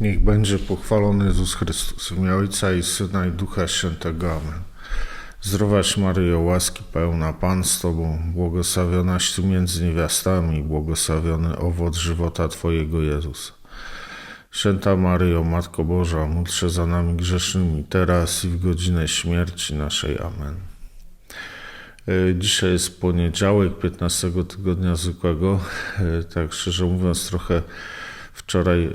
Niech będzie pochwalony Jezus Chrystus, imię Ojca i Syna i Ducha Świętego. Amen. Zdrowaś Maryjo, łaski pełna, Pan z Tobą, błogosławionaś Ty między niewiastami, błogosławiony owoc żywota Twojego Jezus. Święta Maryjo, Matko Boża, módl się za nami grzesznymi, teraz i w godzinę śmierci naszej. Amen. E, Dzisiaj jest poniedziałek, 15 tygodnia zwykłego. E, Tak szczerze mówiąc, trochę wczoraj e,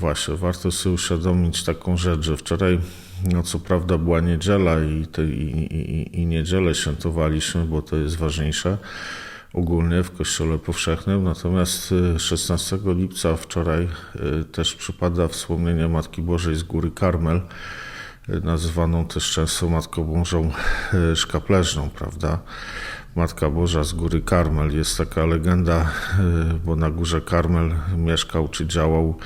właśnie warto sobie uświadomić taką rzecz, że wczoraj, no co prawda była niedziela i, te, i, i, i niedzielę świętowaliśmy, bo to jest ważniejsze ogólnie w Kościele Powszechnym. Natomiast e, 16 lipca wczoraj e, też przypada wspomnienie Matki Bożej z Góry Karmel, nazywaną też często Matką Bożą Szkapleżną, prawda? Matka Boża z Góry Karmel. Jest taka legenda, e, bo na Górze Karmel mieszkał czy działał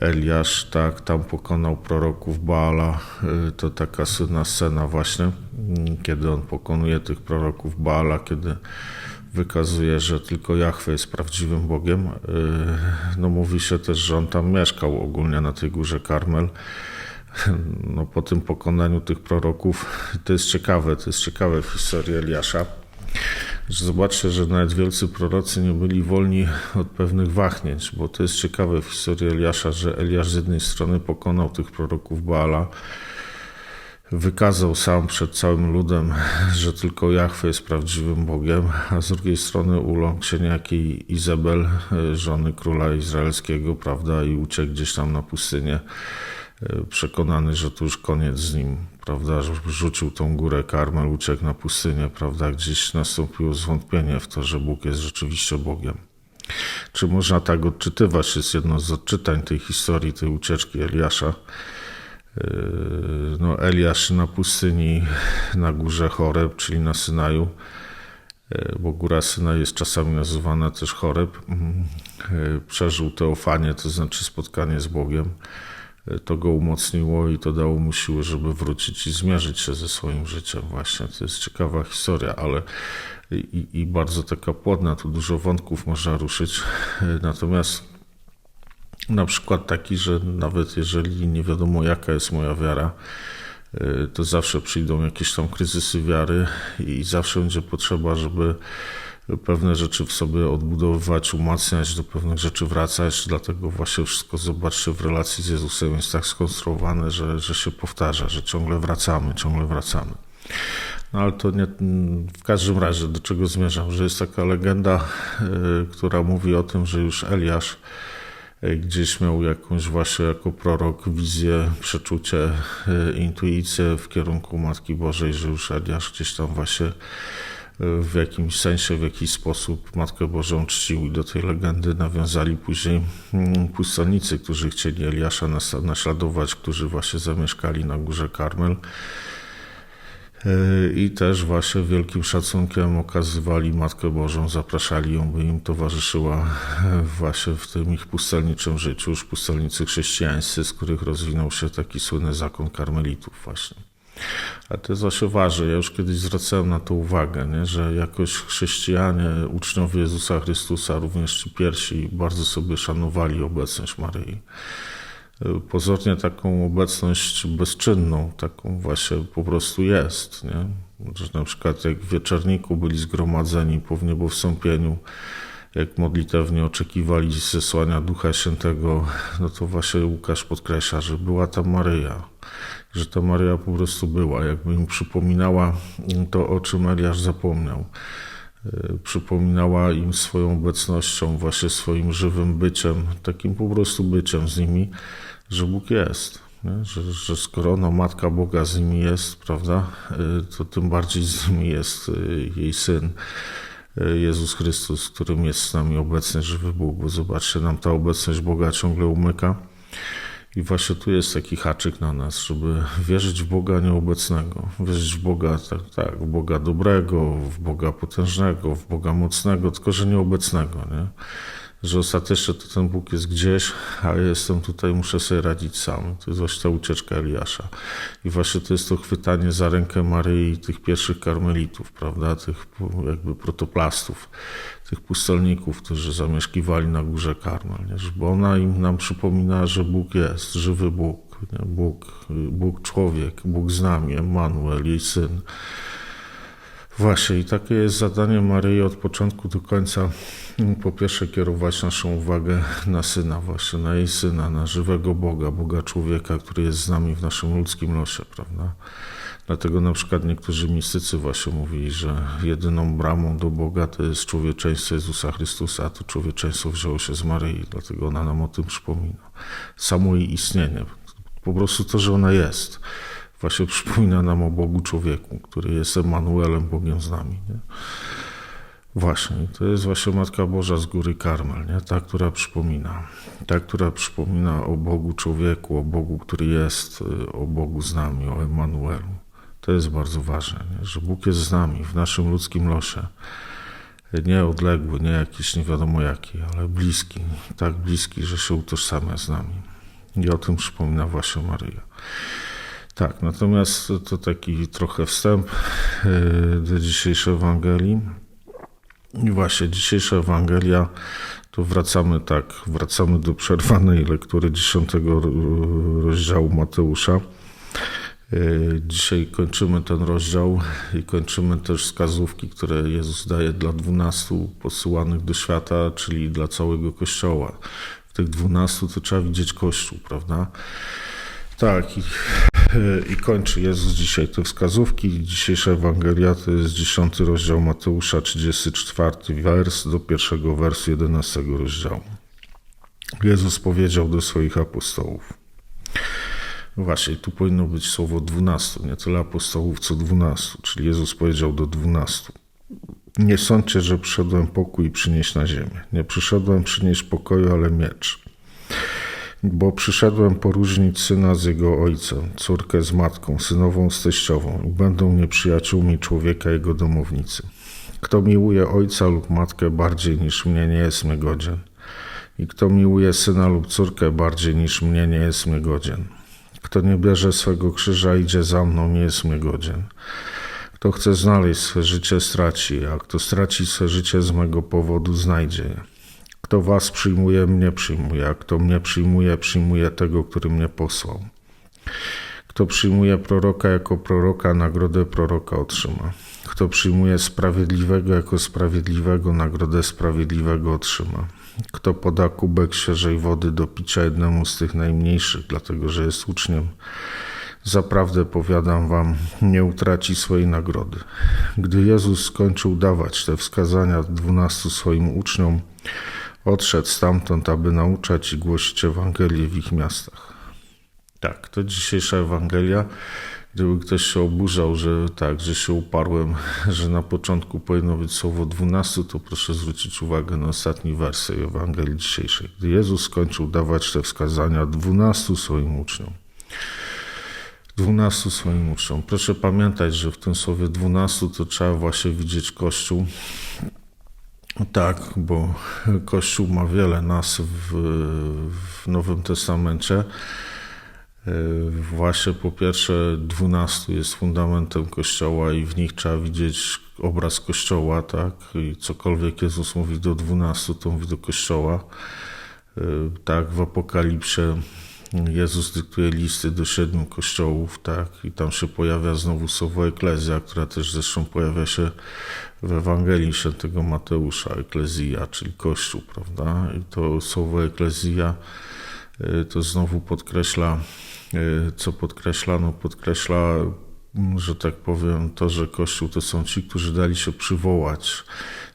Eliasz, tak, tam pokonał proroków Baala. E, To taka słynna scena właśnie, mm, kiedy on pokonuje tych proroków Baala, kiedy wykazuje, że tylko Jahwe jest prawdziwym Bogiem. E, No mówi się też, że on tam mieszkał ogólnie na tej górze Karmel. No po tym pokonaniu tych proroków, to jest ciekawe, to jest ciekawe w historii Eliasza, że zobaczcie, że nawet wielcy prorocy nie byli wolni od pewnych wahnięć, bo to jest ciekawe w historii Eliasza, że Eliasz z jednej strony pokonał tych proroków Baala, wykazał sam przed całym ludem, że tylko Jahwe jest prawdziwym Bogiem, a z drugiej strony uląkł się niejakiej Izabel, e, żony króla izraelskiego, prawda, i uciekł gdzieś tam na pustynię, przekonany, że to już koniec z nim, prawda, że rzucił tą górę Karmel, uciekł na pustynię, prawda, gdzieś nastąpiło zwątpienie w to, że Bóg jest rzeczywiście Bogiem. Czy można tak odczytywać? Jest jedno z odczytań tej historii, tej ucieczki Eliasza. Yy, no, Eliasz na pustyni na górze Choreb, czyli na Synaju, yy, bo góra Synaj jest czasami nazywana też Choreb, yy, przeżył teofanię, to znaczy spotkanie z Bogiem. To go umocniło i to dało mu siłę, żeby wrócić i zmierzyć się ze swoim życiem. Właśnie to jest ciekawa historia, ale i, i bardzo taka płodna, tu dużo wątków można ruszyć. Natomiast na przykład taki, że nawet jeżeli nie wiadomo jaka jest moja wiara, to zawsze przyjdą jakieś tam kryzysy wiary i zawsze będzie potrzeba, żeby pewne rzeczy w sobie odbudowywać, umacniać, do pewnych rzeczy wracać. Dlatego właśnie wszystko zobaczcie w relacji z Jezusem jest tak skonstruowane, że, że się powtarza, że ciągle wracamy, ciągle wracamy. No ale to nie, w każdym razie do czego zmierzam, że jest taka legenda, y, która mówi o tym, że już Eliasz gdzieś miał jakąś właśnie jako prorok wizję, przeczucie, e, intuicję w kierunku Matki Bożej, że już Eliasz gdzieś tam właśnie e, w jakimś sensie, w jakiś sposób Matkę Bożą czcił i do tej legendy nawiązali później mm, pustelnicy, którzy chcieli Eliasza naśladować, którzy właśnie zamieszkali na górze Karmel. E, I też właśnie wielkim szacunkiem okazywali Matkę Bożą, zapraszali ją, by im towarzyszyła e, właśnie w tym ich pustelniczym życiu, już pustelnicy chrześcijańscy, z których rozwinął się taki słynny zakon karmelitów właśnie. A to jest właśnie ważne. Ja już kiedyś zwracałem na to uwagę, nie? że jakoś chrześcijanie, uczniowie Jezusa Chrystusa, również ci pierwsi, bardzo sobie szanowali obecność Maryi pozornie taką obecność bezczynną, taką właśnie po prostu jest. Nie? Że na przykład jak w wieczorniku byli zgromadzeni po wniebowstąpieniu, jak modlitewnie oczekiwali zesłania Ducha Świętego, no to właśnie Łukasz podkreśla, że była tam Maryja, że ta Maryja po prostu była, jakby im przypominała to, o czym Eliasz zapomniał przypominała im swoją obecnością, właśnie swoim żywym byciem, takim po prostu byciem z nimi, że Bóg jest. Nie? Że, że skoro no, Matka Boga z nimi jest, prawda, y, to tym bardziej z nimi jest y, jej Syn. Jezus Chrystus, którym jest z nami obecny żywy Bóg, bo zobaczcie, nam ta obecność Boga ciągle umyka. I właśnie tu jest taki haczyk na nas, żeby wierzyć w Boga nieobecnego. Wierzyć w Boga, tak, tak, w Boga dobrego, w Boga potężnego, w Boga mocnego, tylko że nieobecnego, nie? że ostatecznie to ten Bóg jest gdzieś, a ja jestem tutaj, muszę sobie radzić sam. To jest właśnie ta ucieczka Eliasza. I właśnie to jest to chwytanie za rękę Maryi tych pierwszych karmelitów, prawda, tych jakby protoplastów, tych pustelników, którzy zamieszkiwali na górze Karmel, bo ona im nam przypomina, że Bóg jest, żywy Bóg, nie? Bóg, Bóg człowiek, Bóg z nami, Emanuel, jej syn. Właśnie i takie jest zadanie Maryi od początku do końca. Po pierwsze kierować naszą uwagę na Syna właśnie, na jej Syna, na żywego Boga, Boga człowieka, który jest z nami w naszym ludzkim losie, prawda? Dlatego na przykład niektórzy mistycy właśnie mówili, że jedyną bramą do Boga to jest człowieczeństwo Jezusa Chrystusa, a to człowieczeństwo wzięło się z Maryi, dlatego ona nam o tym przypomina. Samo jej istnienie, po prostu to, że ona jest właśnie przypomina nam o Bogu człowieku, który jest Emanuelem, Bogiem z nami. Nie? Właśnie, to jest właśnie Matka Boża z góry Karmel, nie? ta, która przypomina. Ta, która przypomina o Bogu człowieku, o Bogu, który jest, y, o Bogu z nami, o Emanuelu. To jest bardzo ważne, nie? że Bóg jest z nami w naszym ludzkim losie. Nie odległy, nie jakiś nie wiadomo jaki, ale bliski, tak bliski, że się utożsamia z nami. I o tym przypomina właśnie Maryja. Tak, natomiast to taki trochę wstęp e, do dzisiejszej Ewangelii. I właśnie dzisiejsza Ewangelia, to wracamy tak, wracamy do przerwanej lektury dziesiątego rozdziału Mateusza. E, dzisiaj kończymy ten rozdział i kończymy też wskazówki, które Jezus daje dla dwunastu posyłanych do świata, czyli dla całego Kościoła. W tych dwunastu to trzeba widzieć Kościół, prawda? Tak, i, i kończy Jezus dzisiaj te wskazówki. Dzisiejsza Ewangelia to jest 10 rozdział Mateusza, 34 wers do pierwszego wersu 11 rozdziału. Jezus powiedział do swoich apostołów. Właśnie, tu powinno być słowo dwunastu, nie tyle apostołów, co dwunastu, czyli Jezus powiedział do dwunastu. Nie sądźcie, że przyszedłem pokój przynieść na ziemię. Nie przyszedłem przynieść pokoju, ale miecz bo przyszedłem poróżnić syna z jego ojcem, córkę z matką, synową z teściową i będą nieprzyjaciółmi człowieka jego domownicy. Kto miłuje ojca lub matkę bardziej niż mnie, nie jest mnie godzien. I kto miłuje syna lub córkę bardziej niż mnie, nie jest mnie godzien. Kto nie bierze swego krzyża, idzie za mną, nie jest mnie godzien. Kto chce znaleźć swe życie, straci, a kto straci swe życie z mego powodu, znajdzie je. Kto was przyjmuje, mnie przyjmuje, a kto mnie przyjmuje, przyjmuje tego, który mnie posłał. Kto przyjmuje proroka jako proroka, nagrodę proroka otrzyma. Kto przyjmuje sprawiedliwego jako sprawiedliwego, nagrodę sprawiedliwego otrzyma. Kto poda kubek świeżej wody do picia jednemu z tych najmniejszych, dlatego że jest uczniem, zaprawdę powiadam wam, nie utraci swojej nagrody. Gdy Jezus skończył dawać te wskazania dwunastu swoim uczniom, Odszedł stamtąd, aby nauczać i głosić Ewangelię w ich miastach. Tak, to dzisiejsza Ewangelia. Gdyby ktoś się oburzał, że tak, że się uparłem, że na początku powinno być słowo 12, to proszę zwrócić uwagę na ostatni werset Ewangelii dzisiejszej. Gdy Jezus skończył dawać te wskazania 12 swoim uczniom. 12 swoim uczniom. Proszę pamiętać, że w tym słowie 12 to trzeba właśnie widzieć Kościół tak, bo Kościół ma wiele nazw w, w Nowym Testamencie. Właśnie po pierwsze, dwunastu jest fundamentem Kościoła i w nich trzeba widzieć obraz Kościoła, tak? I cokolwiek Jezus mówi do dwunastu, to mówi do Kościoła. Tak, w Apokalipsie Jezus dyktuje listy do siedmiu kościołów, tak? I tam się pojawia znowu słowo eklezja, która też zresztą pojawia się w Ewangelii Świętego Mateusza, eklezja, czyli kościół, prawda? I to słowo eklezja y, to znowu podkreśla, co podkreśla? No podkreśla, że tak powiem, to, że kościół to są ci, którzy dali się przywołać,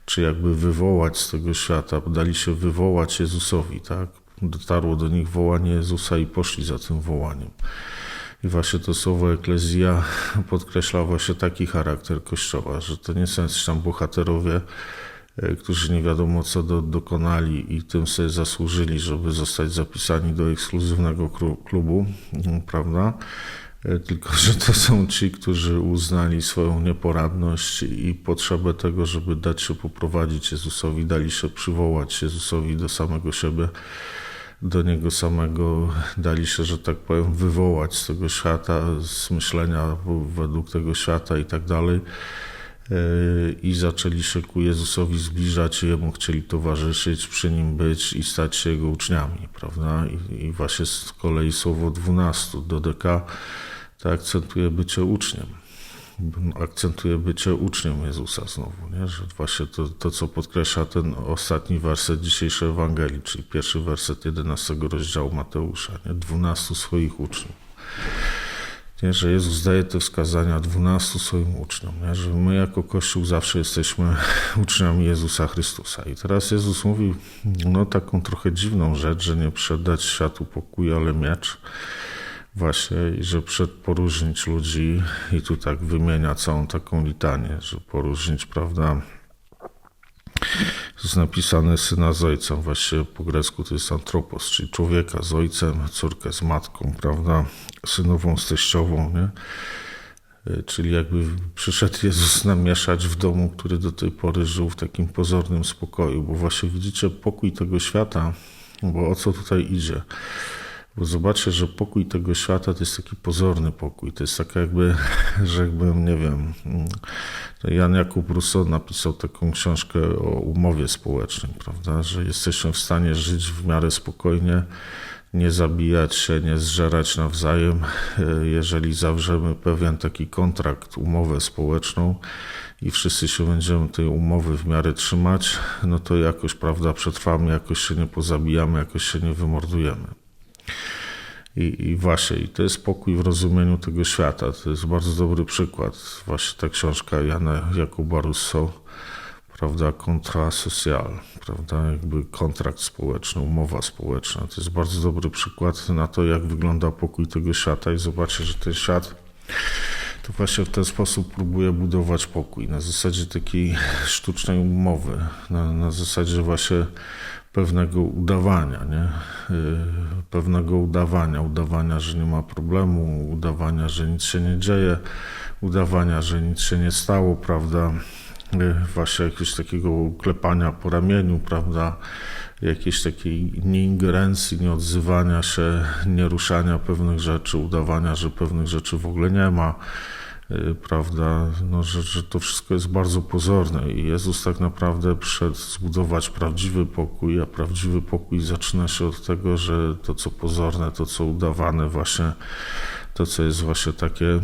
czy jakby wywołać z tego świata, dali się wywołać Jezusowi, tak? dotarło do nich wołanie Jezusa i poszli za tym wołaniem. I właśnie to słowo eklezja podkreśla właśnie taki charakter Kościoła, że to nie są tam bohaterowie, którzy nie wiadomo co do, dokonali i tym sobie zasłużyli, żeby zostać zapisani do ekskluzywnego klubu, prawda? E, Tylko, że to są ci, którzy uznali swoją nieporadność i potrzebę tego, żeby dać się poprowadzić Jezusowi, dali się przywołać Jezusowi do samego siebie, do Niego samego, dali się, że tak powiem, wywołać z tego świata, z myślenia według tego świata i tak dalej. E, I zaczęli się ku Jezusowi zbliżać, Jemu chcieli towarzyszyć, przy Nim być i stać się Jego uczniami, prawda? I, i właśnie z kolei słowo 12 do deka to akcentuje bycie uczniem. Akcentuje bycie uczniem Jezusa znowu, nie? że właśnie to, to, co podkreśla ten ostatni werset dzisiejszej Ewangelii, czyli pierwszy werset 11 rozdziału Mateusza, nie? 12 swoich uczniów. Nie? Że Jezus daje te wskazania 12 swoim uczniom, nie? że my jako Kościół zawsze jesteśmy uczniami Jezusa Chrystusa. I teraz Jezus mówi no taką trochę dziwną rzecz, że nie przedać światu pokój, ale miecz właśnie, i że przed poróżnić ludzi i tu tak wymienia całą taką litanię, że poróżnić, prawda, jest napisane syna z ojcem, właściwie po grecku to jest antropos, czyli człowieka z ojcem, córkę z matką, prawda, synową z teściową, nie? Czyli jakby przyszedł Jezus namieszać w domu, który do tej pory żył w takim pozornym spokoju, bo właśnie widzicie pokój tego świata, bo o co tutaj idzie? Bo zobaczcie, że pokój tego świata to jest taki pozorny pokój. To jest tak jakby, że jakbym, nie wiem, Jan Jakub Rousseau napisał taką książkę o umowie społecznej, prawda, że jesteśmy w stanie żyć w miarę spokojnie, nie zabijać się, nie zżerać nawzajem, jeżeli zawrzemy pewien taki kontrakt, umowę społeczną i wszyscy się będziemy tej umowy w miarę trzymać, no to jakoś, prawda, przetrwamy, jakoś się nie pozabijamy, jakoś się nie wymordujemy. I, I, właśnie, i to jest pokój w rozumieniu tego świata. To jest bardzo dobry przykład. Właśnie ta książka Jana Jakuba Rousseau, prawda, kontra social, prawda, jakby kontrakt społeczny, umowa społeczna. To jest bardzo dobry przykład na to, jak wygląda pokój tego świata i zobaczcie, że ten świat to właśnie w ten sposób próbuje budować pokój, na zasadzie takiej sztucznej umowy, na, na zasadzie właśnie pewnego udawania, nie? pewnego udawania, udawania, że nie ma problemu, udawania, że nic się nie dzieje, udawania, że nic się nie stało, prawda? Właśnie jakiegoś takiego klepania po ramieniu, prawda? Jakiejś takiej nieingerencji, nieodzywania się, nieruszania pewnych rzeczy, udawania, że pewnych rzeczy w ogóle nie ma prawda, no, że, że to wszystko jest bardzo pozorne i Jezus tak naprawdę przyszedł zbudować prawdziwy pokój, a prawdziwy pokój zaczyna się od tego, że to co pozorne, to co udawane właśnie, to co jest właśnie takie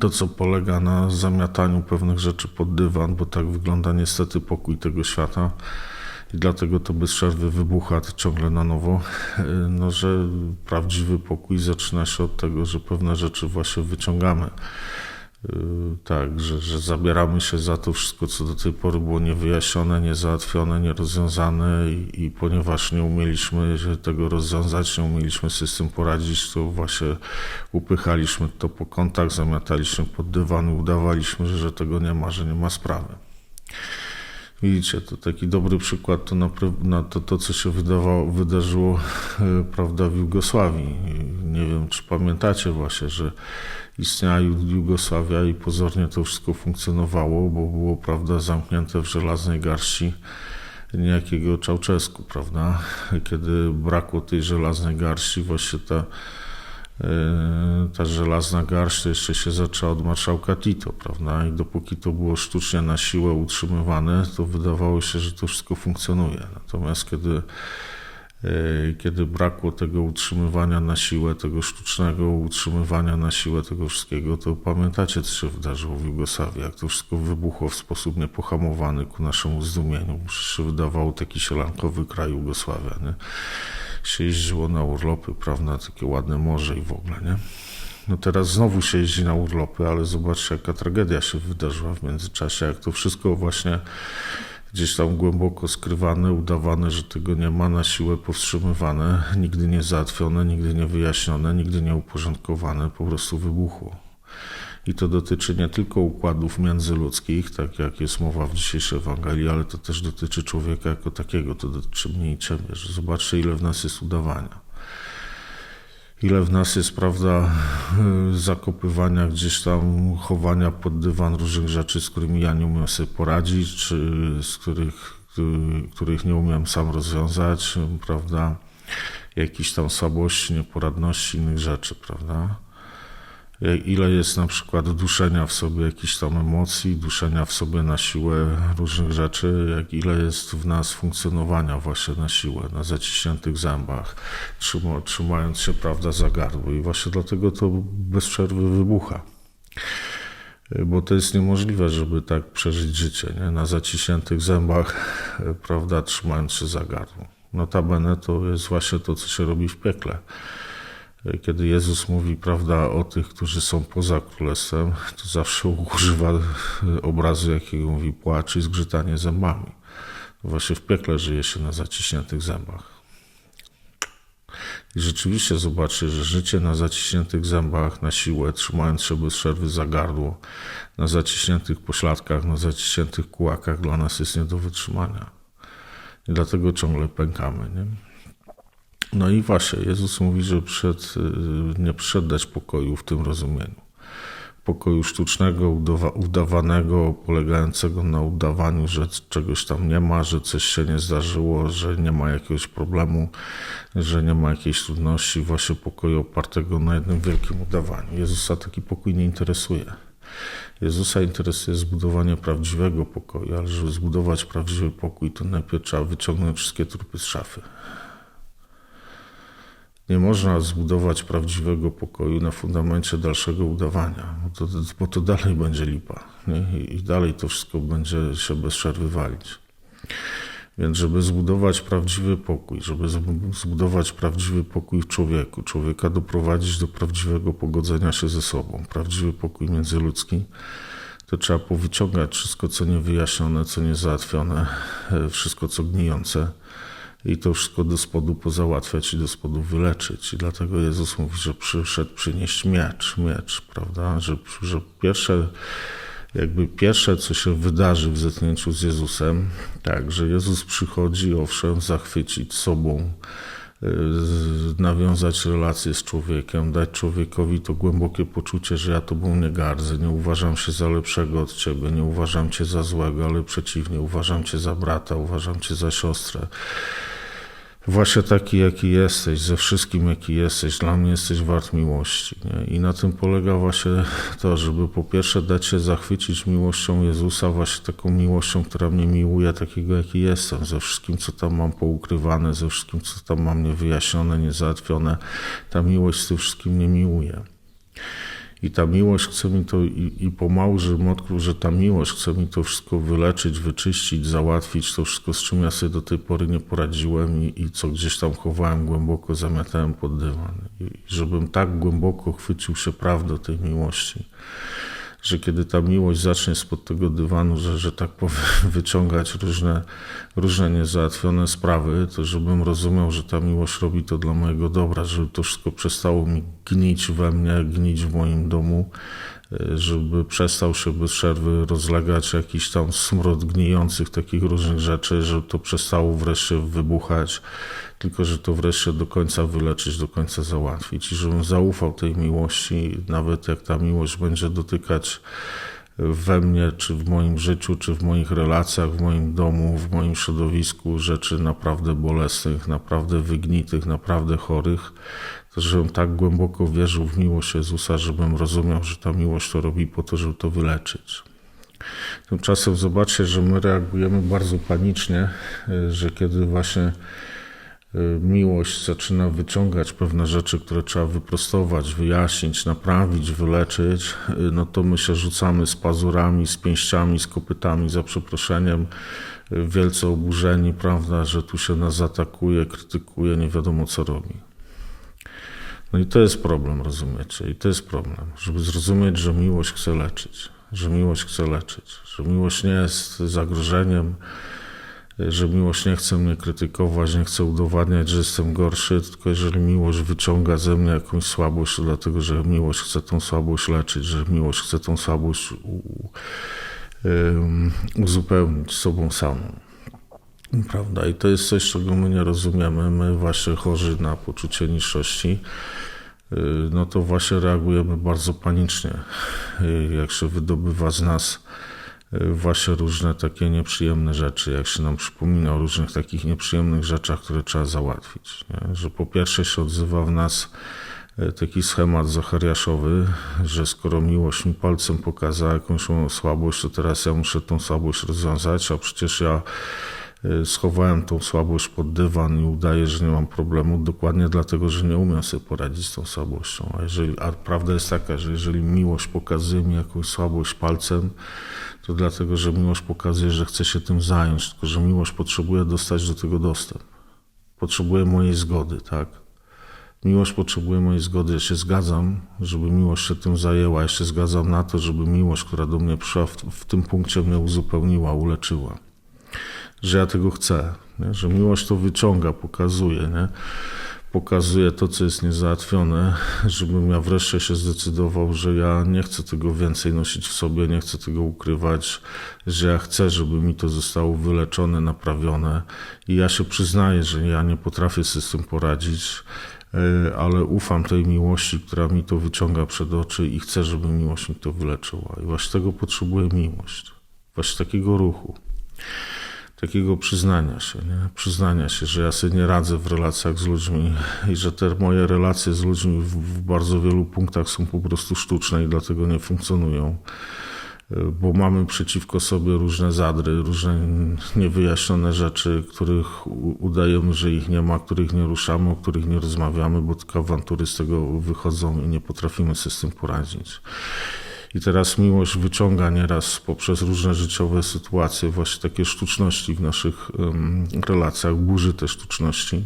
to, co polega na zamiataniu pewnych rzeczy pod dywan, bo tak wygląda niestety pokój tego świata i dlatego to bez przerwy wybucha ciągle na nowo, no, że prawdziwy pokój zaczyna się od tego, że pewne rzeczy właśnie wyciągamy. Tak, że, że zabieramy się za to wszystko, co do tej pory było niewyjaśnione, niezałatwione, nierozwiązane i, i ponieważ nie umieliśmy tego rozwiązać, nie umieliśmy sobie z tym poradzić, to właśnie upychaliśmy to po kątach, zamiataliśmy pod dywan, udawaliśmy, że tego nie ma, że nie ma sprawy. Widzicie, to taki dobry przykład to na, na to, to, co się wydawało, wydarzyło prawda, w Jugosławii. Nie wiem, czy pamiętacie właśnie, że istniała Jugosławia i pozornie to wszystko funkcjonowało, bo było prawda, zamknięte w żelaznej garści niejakiego Czałczesku, prawda? Kiedy brakło tej żelaznej garści, właśnie ta ta żelazna garść to jeszcze się zaczęła od marszałka Tito, prawda? I dopóki to było sztucznie na siłę utrzymywane, to wydawało się, że to wszystko funkcjonuje. Natomiast kiedy, e, kiedy brakło tego utrzymywania na siłę, tego sztucznego utrzymywania na siłę tego wszystkiego, to pamiętacie, co się wydarzyło w Jugosławii, jak to wszystko wybuchło w sposób niepohamowany ku naszemu zdumieniu. Przecież się wydawało taki sielankowy kraj Jugosławia, nie? Się jeździło na urlopy, prawda, takie ładne morze i w ogóle, nie? No teraz znowu się jeździ na urlopy, ale zobaczcie, jaka tragedia się wydarzyła w międzyczasie, jak to wszystko właśnie gdzieś tam głęboko skrywane, udawane, że tego nie ma, na siłę powstrzymywane, nigdy nie załatwione, nigdy nie wyjaśnione, nigdy nie uporządkowane, po prostu wybuchło. I to dotyczy nie tylko układów międzyludzkich, tak jak jest mowa w dzisiejszej Ewangelii, ale to też dotyczy człowieka jako takiego, to dotyczy mnie i ciebie, że zobaczcie, ile w nas jest udawania. ile w nas jest, prawda, zakopywania gdzieś tam, chowania pod dywan różnych rzeczy, z którymi ja nie umiem sobie poradzić, czy z których, których nie umiem sam rozwiązać, prawda, jakichś tam słabości, nieporadności, innych rzeczy, prawda. Ile jest na przykład duszenia w sobie jakichś tam emocji, duszenia w sobie na siłę różnych rzeczy, jak ile jest w nas funkcjonowania właśnie na siłę, na zaciśniętych zębach, trzyma, trzymając się, prawda, za gardło. I właśnie dlatego to bez przerwy wybucha. Bo to jest niemożliwe, żeby tak przeżyć życie, nie? na zaciśniętych zębach, prawda, trzymając się za gardło. Notabene to jest właśnie to, co się robi w piekle kiedy Jezus mówi, prawda, o tych, którzy są poza królestwem, to zawsze używa obrazu, jakiego mówi płacz i zgrzytanie zębami. Właśnie w piekle żyje się na zaciśniętych zębach. I rzeczywiście zobaczcie, że życie na zaciśniętych zębach, na siłę, trzymając się bez przerwy za gardło, na zaciśniętych pośladkach, na zaciśniętych kułakach dla nas jest nie do wytrzymania. I dlatego ciągle pękamy. Nie? No i właśnie, Jezus mówi, że przed, y, nie przyszedł dać pokoju w tym rozumieniu. Pokoju sztucznego, udawanego, polegającego na udawaniu, że czegoś tam nie ma, że coś się nie zdarzyło, że nie ma jakiegoś problemu, że nie ma jakiejś trudności, właśnie pokoju opartego na jednym wielkim udawaniu. Jezusa taki pokój nie interesuje. Jezusa interesuje zbudowanie prawdziwego pokoju, ale żeby zbudować prawdziwy pokój, to najpierw trzeba wyciągnąć wszystkie trupy z szafy. Nie można zbudować prawdziwego pokoju na fundamencie dalszego udawania, bo to, bo to dalej będzie lipa nie? i dalej to wszystko będzie się bez przerwy walić. Więc żeby zbudować prawdziwy pokój, żeby zbudować prawdziwy pokój w człowieku, człowieka doprowadzić do prawdziwego pogodzenia się ze sobą, prawdziwy pokój międzyludzki, to trzeba powyciągać wszystko, co niewyjaśnione, co niezałatwione, e, wszystko, co gnijące, i to wszystko do spodu pozałatwiać i do spodu wyleczyć. I dlatego Jezus mówi, że przyszedł przynieść miecz, miecz, prawda? Że, że pierwsze, jakby pierwsze, co się wydarzy w zetknięciu z Jezusem, tak, że Jezus przychodzi, owszem, zachwycić sobą, y, nawiązać relacje z człowiekiem, dać człowiekowi to głębokie poczucie, że ja tobą nie gardzę, nie uważam się za lepszego od ciebie, nie uważam cię za złego, ale przeciwnie, uważam cię za brata, uważam cię za siostrę właśnie taki, jaki jesteś, ze wszystkim, jaki jesteś, dla mnie jesteś wart miłości. Nie? I na tym polega właśnie to, żeby po pierwsze dać się zachwycić miłością Jezusa, właśnie taką miłością, która mnie miłuje takiego, jaki jestem, ze wszystkim, co tam mam poukrywane, ze wszystkim, co tam mam niewyjaśnione, niezałatwione. Ta miłość z tym wszystkim mnie miłuje. I ta miłość chce mi to, i, i pomału, żebym odkrył, że ta miłość chce mi to wszystko wyleczyć, wyczyścić, załatwić, to wszystko, z czym ja sobie do tej pory nie poradziłem i, i co gdzieś tam chowałem głęboko, zamiatałem pod dywan. I żebym tak głęboko chwycił się prawdy tej miłości, że kiedy ta miłość zacznie spod tego dywanu, że, że tak powiem, wyciągać różne, różne niezałatwione sprawy, to żebym rozumiał, że ta miłość robi to dla mojego dobra, żeby to wszystko przestało mi gnić we mnie, gnić w moim domu, żeby przestał się bez przerwy rozlegać jakiś tam smród gnijących takich różnych rzeczy, żeby to przestało wreszcie wybuchać, tylko że to wreszcie do końca wyleczyć, do końca załatwić. I żebym zaufał tej miłości, nawet jak ta miłość będzie dotykać we mnie, czy w moim życiu, czy w moich relacjach, w moim domu, w moim środowisku rzeczy naprawdę bolesnych, naprawdę wygnitych, naprawdę chorych, żebym tak głęboko wierzył w miłość Jezusa, żebym rozumiał, że ta miłość to robi po to, żeby to wyleczyć. Tymczasem zobaczcie, że my reagujemy bardzo panicznie, że kiedy właśnie Y, miłość zaczyna wyciągać pewne rzeczy, które trzeba wyprostować, wyjaśnić, naprawić, wyleczyć, y, no to my się rzucamy z pazurami, z pięściami, z kopytami, za przeproszeniem, y, wielce oburzeni, prawda, że tu się nas atakuje, krytykuje, nie wiadomo co robi. No i to jest problem, rozumiecie? I to jest problem, żeby zrozumieć, że miłość chce leczyć, że miłość chce leczyć, że miłość nie jest zagrożeniem, że miłość nie chce mnie krytykować, nie chce udowadniać, że jestem gorszy, tylko jeżeli miłość wyciąga ze mnie jakąś słabość, to dlatego, że miłość chce tą słabość leczyć, że miłość chce tą słabość u, um, uzupełnić sobą samą. Prawda? I to jest coś, czego my nie rozumiemy. My właśnie chorzy na poczucie niższości y, no to właśnie reagujemy bardzo panicznie, y, jak się wydobywa z nas y, właśnie różne takie nieprzyjemne rzeczy, jak się nam przypomina o różnych takich nieprzyjemnych rzeczach, które trzeba załatwić. Nie? Że po pierwsze się odzywa w nas taki schemat zachariaszowy, że skoro miłość mi palcem pokazała jakąś słabość, to teraz ja muszę tą słabość rozwiązać, a przecież ja schowałem tą słabość pod dywan i udaję, że nie mam problemu, dokładnie dlatego, że nie umiem sobie poradzić z tą słabością. A, jeżeli, a prawda jest taka, że jeżeli miłość pokazuje mi jakąś słabość palcem, to dlatego, że miłość pokazuje, że chce się tym zająć, tylko że miłość potrzebuje dostać do tego dostęp. Potrzebuje mojej zgody, tak? Miłość potrzebuje mojej zgody. Ja się zgadzam, żeby miłość się tym zajęła. Ja się zgadzam na to, żeby miłość, która do mnie przyszła, w, w tym punkcie mnie uzupełniła, uleczyła że ja tego chcę, nie? że miłość to wyciąga, pokazuje, nie? pokazuje to, co jest niezałatwione, żebym ja wreszcie się zdecydował, że ja nie chcę tego więcej nosić w sobie, nie chcę tego ukrywać, że ja chcę, żeby mi to zostało wyleczone, naprawione i ja się przyznaję, że ja nie potrafię sobie z tym poradzić, e, ale ufam tej miłości, która mi to wyciąga przed oczy i chcę, żeby miłość mi to wyleczyła. I właśnie tego potrzebuję miłość, właśnie takiego ruchu takiego przyznania się, nie? przyznania się, że ja sobie nie radzę w relacjach z ludźmi i że te moje relacje z ludźmi w, w bardzo wielu punktach są po prostu sztuczne i dlatego nie funkcjonują bo mamy przeciwko sobie różne zadry, różne niewyjaśnione rzeczy, których udajemy, że ich nie ma, których nie ruszamy, o których nie rozmawiamy, bo tylko awantury z tego wychodzą i nie potrafimy sobie z tym poradzić. I teraz miłość wyciąga nieraz poprzez różne życiowe sytuacje, właśnie takie sztuczności w naszych relacjach, burzy te sztuczności,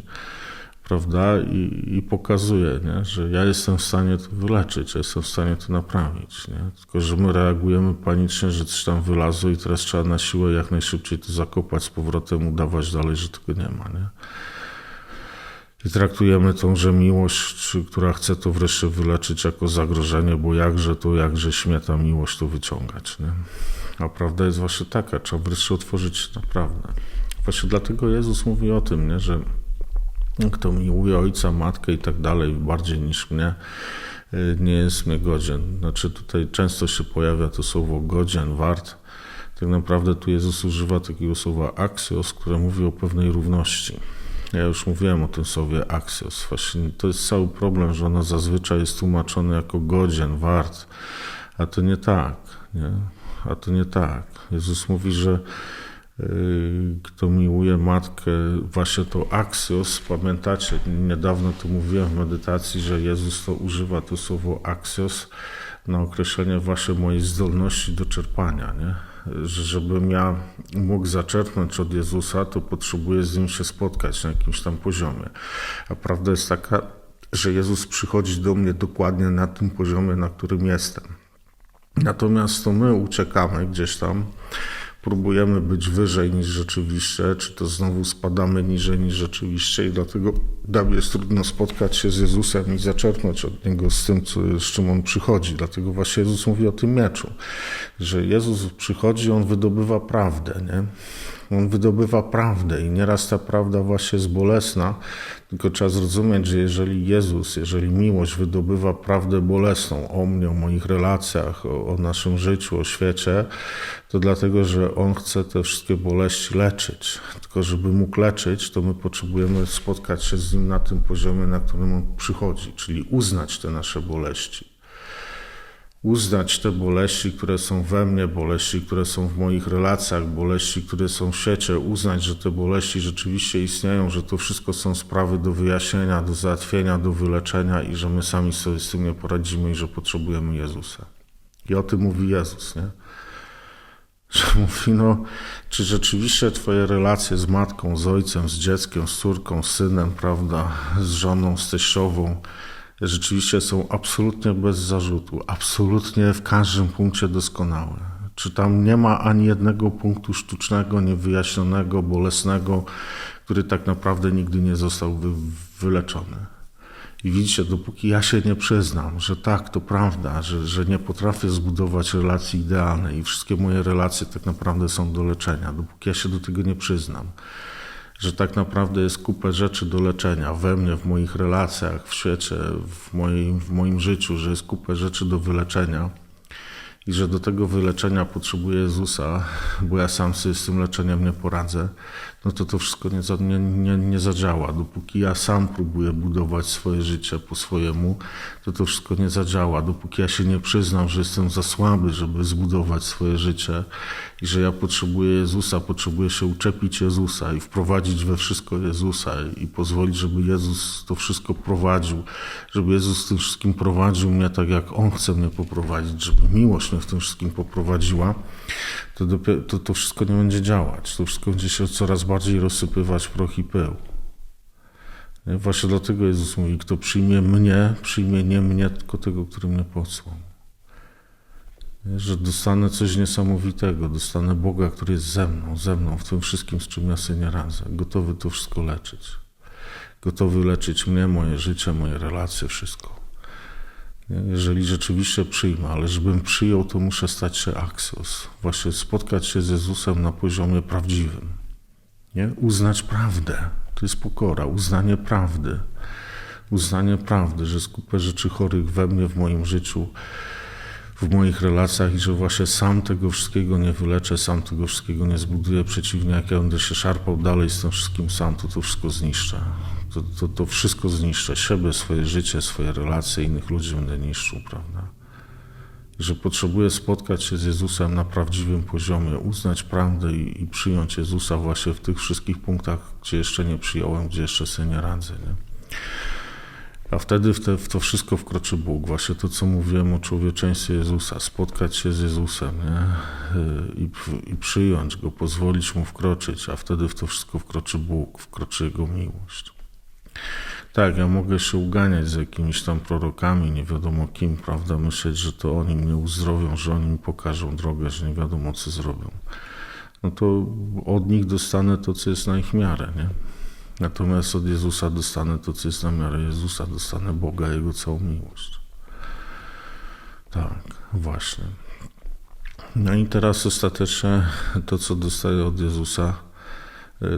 prawda? I, i pokazuje, nie? że ja jestem w stanie to wyleczyć, ja jestem w stanie to naprawić. Nie? Tylko, że my reagujemy panicznie, że coś tam wylazło i teraz trzeba na siłę jak najszybciej to zakopać z powrotem, udawać dalej, że tego nie ma. Nie? I traktujemy tą, że miłość, która chce to wreszcie wyleczyć jako zagrożenie, bo jakże to, jakże śmieta miłość to wyciągać. Nie? A prawda jest właśnie taka, trzeba wreszcie otworzyć na prawdę. Właśnie dlatego Jezus mówi o tym, nie? że kto miłuje ojca, matkę i tak dalej bardziej niż mnie, y, nie jest mnie godzien. Znaczy tutaj często się pojawia to słowo godzien, wart. Tak naprawdę tu Jezus używa takiego słowa axios, które mówi o pewnej równości. Ja już mówiłem o tym słowie axios. Właśnie to jest cały problem, że ono zazwyczaj jest tłumaczone jako godzien, wart, a to nie tak. Nie? A to nie tak. Jezus mówi, że yy, kto miłuje matkę, właśnie to axios, pamiętacie, niedawno to mówiłem w medytacji, że Jezus to używa to słowo axios na określenie wasze mojej zdolności do czerpania, nie? Że żebym ja mógł zaczerpnąć od Jezusa, to potrzebuję z Nim się spotkać na jakimś tam poziomie. A prawda jest taka, że Jezus przychodzi do mnie dokładnie na tym poziomie, na którym jestem. Natomiast to my uciekamy gdzieś tam próbujemy być wyżej niż rzeczywiście, czy to znowu spadamy niżej niż rzeczywiście i dlatego nam jest trudno spotkać się z Jezusem i zaczerpnąć od Niego z tym, co, z czym On przychodzi. Dlatego właśnie Jezus mówi o tym mieczu, że Jezus przychodzi, On wydobywa prawdę, nie? On wydobywa prawdę i nieraz ta prawda właśnie jest bolesna, tylko trzeba zrozumieć, że jeżeli Jezus, jeżeli miłość wydobywa prawdę bolesną o mnie, o moich relacjach, o, o naszym życiu, o świecie, to dlatego, że On chce te wszystkie boleści leczyć. Tylko żeby mógł leczyć, to my potrzebujemy spotkać się z Nim na tym poziomie, na którym On przychodzi, czyli uznać te nasze boleści uznać te boleści, które są we mnie, boleści, które są w moich relacjach, boleści, które są w świecie, uznać, że te boleści rzeczywiście istnieją, że to wszystko są sprawy do wyjaśnienia, do załatwienia, do wyleczenia i że my sami sobie z tym nie poradzimy i że potrzebujemy Jezusa. I o tym mówi Jezus, nie? Że mówi, no, czy rzeczywiście Twoje relacje z matką, z ojcem, z dzieckiem, z córką, z synem, prawda, z żoną, z teściową, rzeczywiście są absolutnie bez zarzutu, absolutnie w każdym punkcie doskonałe. Czy tam nie ma ani jednego punktu sztucznego, niewyjaśnionego, bolesnego, który tak naprawdę nigdy nie został wy, wyleczony. I widzicie, dopóki ja się nie przyznam, że tak, to prawda, że, że nie potrafię zbudować relacji idealnej i wszystkie moje relacje tak naprawdę są do leczenia, dopóki ja się do tego nie przyznam, że tak naprawdę jest kupę rzeczy do leczenia we mnie, w moich relacjach, w świecie, w moim, w moim życiu, że jest kupę rzeczy do wyleczenia i że do tego wyleczenia potrzebuję Jezusa, bo ja sam sobie z tym leczeniem nie poradzę, no to to wszystko nie, nie, nie, nie zadziała. Dopóki ja sam próbuję budować swoje życie po swojemu, to to wszystko nie zadziała. Dopóki ja się nie przyznam, że jestem za słaby, żeby zbudować swoje życie i że ja potrzebuję Jezusa, potrzebuję się uczepić Jezusa i wprowadzić we wszystko Jezusa i pozwolić, żeby Jezus to wszystko prowadził, żeby Jezus tym wszystkim prowadził mnie tak, jak On chce mnie poprowadzić, żeby miłość mnie w tym wszystkim poprowadziła, to, dopiero, to, to wszystko nie będzie działać. To wszystko będzie się coraz bardziej rozsypywać proch i pył. Nie? Właśnie dlatego Jezus mówi, kto przyjmie mnie, przyjmie nie mnie, tylko tego, który mnie posłał. Że dostanę coś niesamowitego, dostanę Boga, który jest ze mną, ze mną, w tym wszystkim, z czym ja sobie nie radzę, gotowy to wszystko leczyć. Gotowy leczyć mnie, moje życie, moje relacje, wszystko. Jeżeli rzeczywiście przyjmę, ale żebym przyjął, to muszę stać się axios. Właśnie spotkać się z Jezusem na poziomie prawdziwym. Nie? Uznać prawdę. To jest pokora, uznanie prawdy. Uznanie prawdy, że skupę rzeczy chorych we mnie, w moim życiu, w moich relacjach i że właśnie sam tego wszystkiego nie wyleczę, sam tego wszystkiego nie zbuduję. Przeciwnie, jak ja będę się szarpał dalej z tym wszystkim sam, to to wszystko zniszczę. To, to, to wszystko zniszczę. Siebie, swoje życie, swoje relacje, innych ludzi będę niszczył, prawda? Że potrzebuję spotkać się z Jezusem na prawdziwym poziomie, uznać prawdę i, i przyjąć Jezusa właśnie w tych wszystkich punktach, gdzie jeszcze nie przyjąłem, gdzie jeszcze sobie nie radzę. Nie? A wtedy w, te, w to wszystko wkroczy Bóg. Właśnie to, co mówiłem o człowieczeństwie Jezusa. Spotkać się z Jezusem nie? I, i przyjąć Go, pozwolić Mu wkroczyć, a wtedy w to wszystko wkroczy Bóg, wkroczy Jego miłość. Tak, ja mogę się uganiać z jakimiś tam prorokami, nie wiadomo kim, prawda, myśleć, że to oni mnie uzdrowią, że oni mi pokażą drogę, że nie wiadomo co zrobią. No to od nich dostanę to, co jest na ich miarę, nie? Natomiast od Jezusa dostanę to, co jest na miarę Jezusa, dostanę Boga, Jego całą miłość. Tak, właśnie. No i teraz ostatecznie to, co dostaję od Jezusa,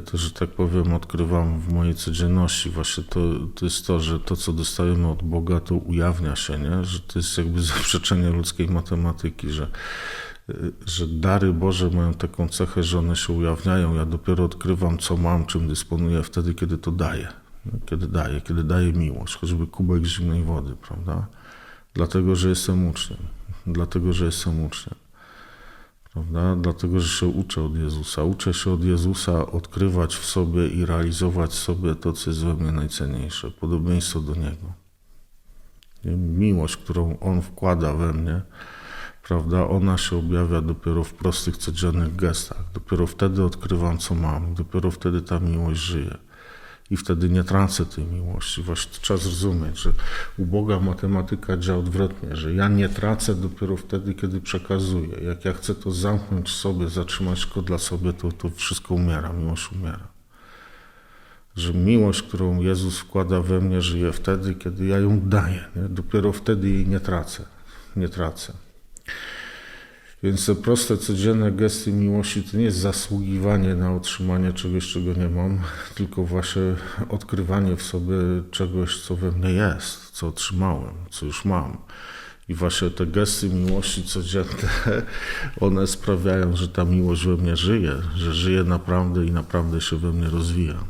to, że tak powiem, odkrywam w mojej codzienności. Właśnie to, to jest to, że to, co dostajemy od Boga, to ujawnia się, nie? że to jest jakby zaprzeczenie ludzkiej matematyki, że, że dary Boże mają taką cechę, że one się ujawniają. Ja dopiero odkrywam, co mam, czym dysponuję wtedy, kiedy to daję. Kiedy daję, kiedy daję miłość, choćby kubek zimnej wody, prawda? Dlatego, że jestem uczniem. Dlatego, że jestem uczniem. Prawda? Dlatego, że się uczę od Jezusa. Uczę się od Jezusa odkrywać w sobie i realizować sobie to, co jest we mnie najcenniejsze podobieństwo do Niego. Nie? Miłość, którą On wkłada we mnie, prawda? ona się objawia dopiero w prostych, codziennych gestach. Dopiero wtedy odkrywam, co mam. Dopiero wtedy ta miłość żyje. I wtedy nie tracę tej miłości. Właśnie trzeba zrozumieć, że u Boga matematyka działa odwrotnie, że ja nie tracę dopiero wtedy, kiedy przekazuję. Jak ja chcę to zamknąć sobie, zatrzymać tylko dla sobie, to, to wszystko umiera, miłość umiera. Że miłość, którą Jezus wkłada we mnie, żyje wtedy, kiedy ja ją daję. Nie? Dopiero wtedy jej nie tracę. Nie tracę. Więc te proste, codzienne gesty miłości to nie jest zasługiwanie na otrzymanie czegoś, czego nie mam, tylko właśnie odkrywanie w sobie czegoś, co we mnie jest, co otrzymałem, co już mam. I właśnie te gesty miłości codzienne, one sprawiają, że ta miłość we mnie żyje, że żyje naprawdę i naprawdę się we mnie rozwija.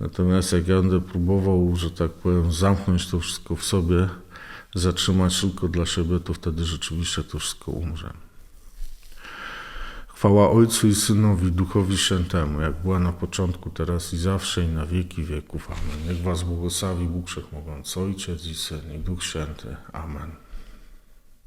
Natomiast jak ja będę próbował, że tak powiem, zamknąć to wszystko w sobie, zatrzymać tylko dla siebie, to wtedy rzeczywiście to wszystko umrze. Chwała Ojcu i Synowi, Duchowi Świętemu, jak była na początku, teraz i zawsze, i na wieki wieków. Amen. Niech Was błogosławi Bóg Wszechmogący, Ojciec i Syn, i Duch Święty. Amen.